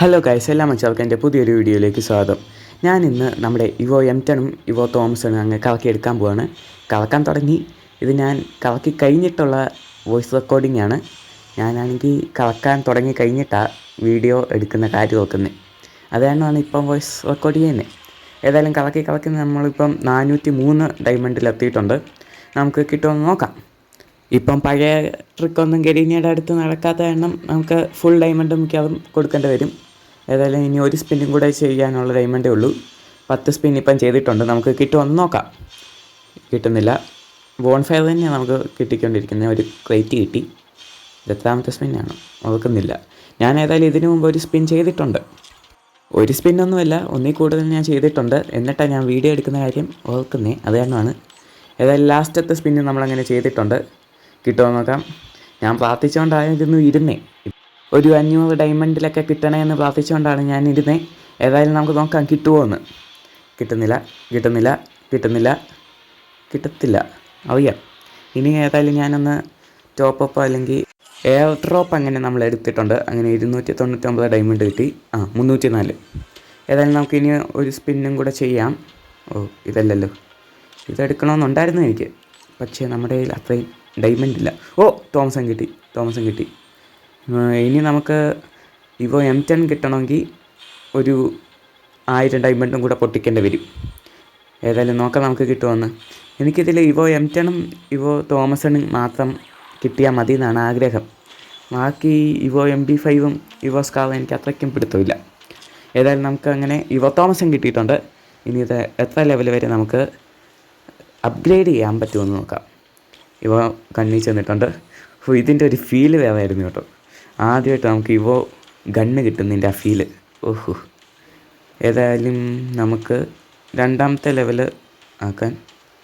Hello guys എല്ലാ മച്ചവർക്ക് എന്റെ പുതിയൊരു വീഡിയോയിലേക്ക് സ്വാഗതം. ഞാൻ ഇന്ന് നമ്മുടെ ഇവോ എം ടണും ഇവോ തോമസണും അങ്ങ് കലക്കി എടുക്കാൻ പോവാണ്. കളക്കാൻ തുടങ്ങി. ഇത് ഞാൻ കളക്കി കഴിഞ്ഞിട്ടുള്ള വോയിസ് റെക്കോർഡിംഗ് ആണ്. ഞാനാണെങ്കിൽ കളക്കാൻ തുടങ്ങി കഴിഞ്ഞിട്ടാണ് വീഡിയോ എടുക്കുന്ന കാര്യം നോക്കുന്നത്. അതുകൊണ്ടാണ് ഇപ്പം വോയിസ് റെക്കോർഡ് ചെയ്യുന്നത് ഏതായാലും കലക്കി കലക്കി നമ്മളിപ്പം നാനൂറ്റി മൂന്ന് ഡയമണ്ടിൽ എത്തിയിട്ടുണ്ട്. നമുക്ക് കിട്ടുമെന്ന് നോക്കാം. ഇപ്പം പഴയ ട്രിക്കൊന്നും ഗരീനയുടെ അടുത്ത് നടക്കാത്ത കാരണം നമുക്ക് ഫുൾ ഡയമണ്ട് മിക്കതും കൊടുക്കേണ്ടി വരും. ഏതായാലും ഇനി ഒരു സ്പിന്നും കൂടെ ചെയ്യാനുള്ള ഡയമണ്ടേ ഉള്ളൂ. പത്ത് സ്പിൻ ഇപ്പം ചെയ്തിട്ടുണ്ട്. നമുക്ക് കിട്ടുമെന്ന് നോക്കാം. കിട്ടുന്നില്ല. ബോൺഫയർ തന്നെയാണ് നമുക്ക് കിട്ടിക്കൊണ്ടിരിക്കുന്നത്. ഒരു ക്രേറ്റ് കിട്ടി. എത്രാമത്തെ സ്പിന്നാണ് ഓർക്കുന്നില്ല. ഞാൻ ഏതായാലും ഇതിനു മുമ്പ് ഒരു സ്പിൻ ചെയ്തിട്ടുണ്ട്. ഒരു സ്പിന്നൊന്നുമല്ല ഒന്നിൽ കൂടുതൽ ഞാൻ ചെയ്തിട്ടുണ്ട്. എന്നിട്ടാണ് ഞാൻ വീഡിയോ എടുക്കുന്ന കാര്യം ഓർക്കുന്നേ. അത് കാരണമാണ്. ഏതായാലും ലാസ്റ്റത്തെ സ്പിന്ന് നമ്മളങ്ങനെ ചെയ്തിട്ടുണ്ട്. കിട്ടുമോ നോക്കാം. ഞാൻ പ്രാർത്ഥിച്ചുകൊണ്ടായിരുന്നു ഇരുന്നേ. ഒരു അഞ്ഞൂറ് ഡയമണ്ടിലൊക്കെ കിട്ടണേ എന്ന് പ്രാർത്ഥിച്ചുകൊണ്ടാണ് ഞാൻ ഇരുന്നത് ഏതായാലും നമുക്ക് നോക്കാം കിട്ടുമോ എന്ന്. കിട്ടുന്നില്ല കിട്ടുന്നില്ല കിട്ടുന്നില്ല കിട്ടത്തില്ല. അറിയാം. ഇനി ഏതായാലും ഞാനൊന്ന് ടോപ്പ് അപ്പ് അല്ലെങ്കിൽ എയർ ഡ്രോപ്പ് അങ്ങനെ നമ്മൾ എടുത്തിട്ടുണ്ട്. അങ്ങനെ ഇരുന്നൂറ്റി തൊണ്ണൂറ്റൊമ്പത് ഡയമണ്ട് കിട്ടി. ആ മുന്നൂറ്റി നാല് ഏതായാലും നമുക്ക് ഇനി ഒരു സ്പിന്നും കൂടെ ചെയ്യാം. ഓ ഇതല്ലല്ലോ. ഇതെടുക്കണമെന്നുണ്ടായിരുന്നു എനിക്ക്. പക്ഷേ നമ്മുടെ കയ്യിൽ അത്രയും ഡയമണ്ട് ഇല്ല. ഓ തോമസൻ കിട്ടി തോമസൻ കിട്ടി. ഇനി നമുക്ക് ഇവോ എം ടെൻ കിട്ടണമെങ്കിൽ ഒരു ആയിരം ഡയമണ്ടും കൂടെ പൊട്ടിക്കേണ്ടി വരും. ഏതായാലും നോക്കാം നമുക്ക് കിട്ടുമെന്ന് എനിക്കിതിൽ ഇവോ എം ടെണും ഇവോ തോമസണും മാത്രം കിട്ടിയാൽ മതി എന്നാണ് ആഗ്രഹം. ബാക്കി ഇവോ എം ബി ഫൈവും ഇവോ സ്കാവും എനിക്ക് അത്രയ്ക്കും പിടുത്തമില്ല. ഏതായാലും നമുക്ക് അങ്ങനെ ഇവോ തോമസൺ കിട്ടിയിട്ടുണ്ട്. ഇനി ഇത് എത്ര ലെവൽ വരെ നമുക്ക് അപ്ഗ്രേഡ് ചെയ്യാൻ പറ്റുമെന്ന് നോക്കാം. ഇവ കണ്ണി ചെന്നിട്ടുണ്ട്. ഇതിന്റെ ഒരു ഫീൽ വേറെ ആയിരുന്നു കേട്ടോ. ആദ്യമായിട്ട് നമുക്ക് ഇവോ ഗണ്ണ് കിട്ടുന്നതിന്റെ ആ ഫീൽ ഓഹോ. ഏതായാലും നമുക്ക് രണ്ടാമത്തെ ലെവൽ ആക്കാൻ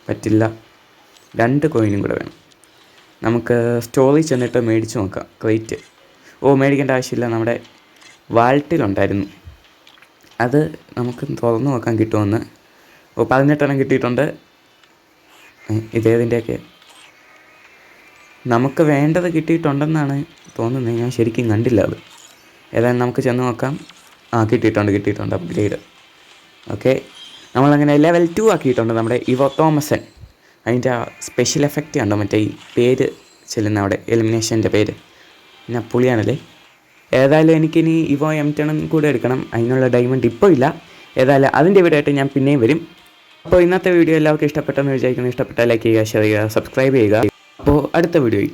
പറ്റില്ല. രണ്ട് കോയിനും കൂടെ വേണം. നമുക്ക് സ്റ്റോറിൽ ചെന്നിട്ട് മേടിച്ച് നോക്കാം. ക്രേറ്റ് ഓ മേടിക്കേണ്ട ആവശ്യമില്ല. നമ്മുടെ വാൾട്ടിലുണ്ടായിരുന്നു അത് നമുക്ക് തുറന്ന് നോക്കാൻ കിട്ടുമെന്ന്. ഓ പതിനെട്ടെണ്ണം കിട്ടിയിട്ടുണ്ട്. ഇതേതിന്റെയൊക്കെ നമുക്ക് വേണ്ടത് കിട്ടിയിട്ടുണ്ടെന്നാണ് തോന്നുന്നത്. ഞാൻ ശരിക്കും കണ്ടില്ല അത്. ഏതായാലും നമുക്ക് ചെന്ന് നോക്കാം. ആ കിട്ടിയിട്ടുണ്ട് കിട്ടിയിട്ടുണ്ട്. അപ്ഗ്രേഡ് ഓക്കെ നമ്മളങ്ങനെ ലെവൽ ടു ആക്കിയിട്ടുണ്ട് നമ്മുടെ ഇവോ തോമസൻ. അതിന്റെ ആ സ്പെഷ്യൽ എഫക്റ്റ് കണ്ടോ? മറ്റേ ഈ പേര് ചെല്ലുന്ന അവിടെ എലിമിനേഷന്റെ പേര്. പിന്നെ പുളിയാണല്ലേ? ഏതായാലും എനിക്കിനി ഇവോ എം ടെണും കൂടെ എടുക്കണം. അതിനുള്ള ഡയമണ്ട് ഇപ്പോൾ ഇല്ല. ഏതായാലും അതിന്റെ വീടായിട്ട് ഞാൻ പിന്നെയും വരും. അപ്പോൾ ഇന്നത്തെ വീഡിയോ എല്ലാവർക്കും ഇഷ്ടപ്പെട്ടെന്ന് വിചാരിക്കുന്നു. ഇഷ്ടപ്പെട്ടാൽ ലൈക്ക് ചെയ്യുക ഷെയർ ചെയ്യുക സബ്സ്ക്രൈബ് ചെയ്യുക. അപ്പോൾ അടുത്ത വീഡിയോയിൽ